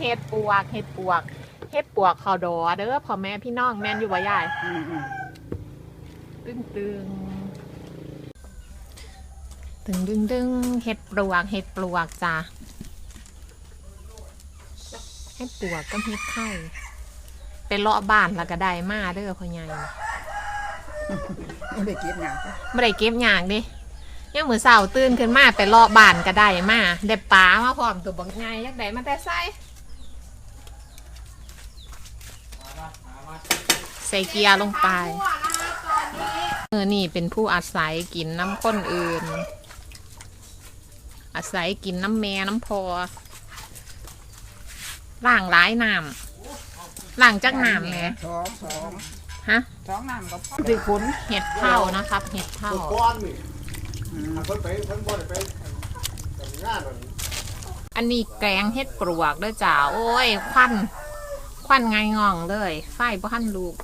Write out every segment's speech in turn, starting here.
เห็ดปวกเห็ดปวกเห็ดปวกเขาดอเด้อพ่อแม่พี่น้องแม่นอยู่บ่ยายอืมอืมตึงตึงตึงดึงดึงเห็ดปลวกเห็ดปลวกจ้ะเห็ดปลวกก็เห็ดไข่ไปเลาะบ้านแล้วก็ได้มาเด้อพ่อใหญ่ไม่ได้กินหยังไม่ได้เก็บอย่างดิยังมือเสาตื่นขึ้นมาไปเลาะบ้านก็ได้มาได้ปลามาพร้อมตัวบักใหญ่ยักได้มาแต่ใส่ ใส่เกียร์ลงไปเออนี่เป็นผู้อาศัยกินน้ำข้นอื่น อาศัยกินน้ำแม่น้ำพอล่างร้ายน้ำล่างจากน้ำแหม่สองสองฮะสองน้ำก็พอสิคุณเห็ดเท่านะครับ เห็ดเท่าอันนี้แกงเห็ดปลวกด้วยจ้าโอ้ย ควัน ควันไงงองเลย ไฟบ้านลูก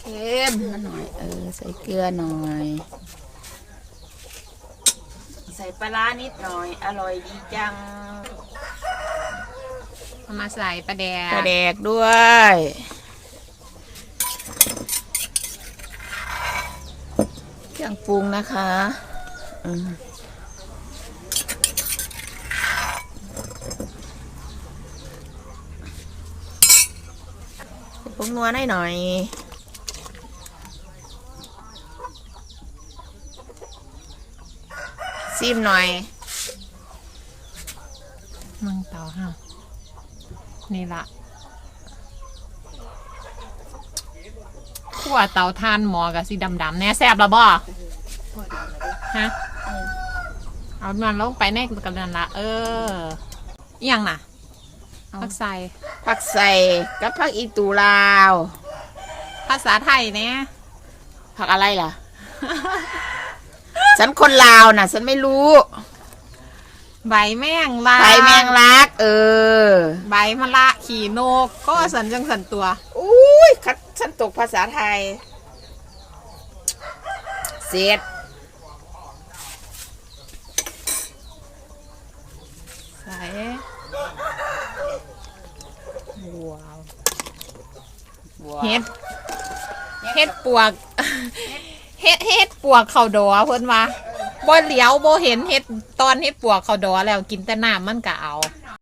เค็มหน่อย เออ ใส่เกลือหน่อย ใส่ปลาร้านิดหน่อย อร่อยดีจังเอามาใส่ปลาแดกกระแดกด้วย เครื่องปรุงนะคะอืมปรุงนัวหน่อยหน่อย ซิมหน่อยมึงเตาห้านี่ละขั่วเตาทานหมอกับสีดำๆแน่แซบละบ่ฮะเอามันลงไปในกันนั่นละเอออหยังน่ะพักใส่ผักใส่กับผักอีตูลาว ภาษาไทยเนี่ยผักอะไรล่ะ ฉันคนลาวน่ะฉันไม่รู้ ใบแมงลาไปแมงลัก เออ ใบมะละขี่นก ก็สันจังสันตัว อุ้ยคัดฉันตกภาษาไทย เสร็จใส่ว้าวเฮ็ดเฮ็ดปวก เฮ็ด เฮ็ดเฮ็ดปวกเขาดอเพิ่นว่าบ่เหลียวบ่เห็นเฮ็ดตอนเฮ็ดปวกเขาดอแล้วกินแต่น้ำมันก็เอา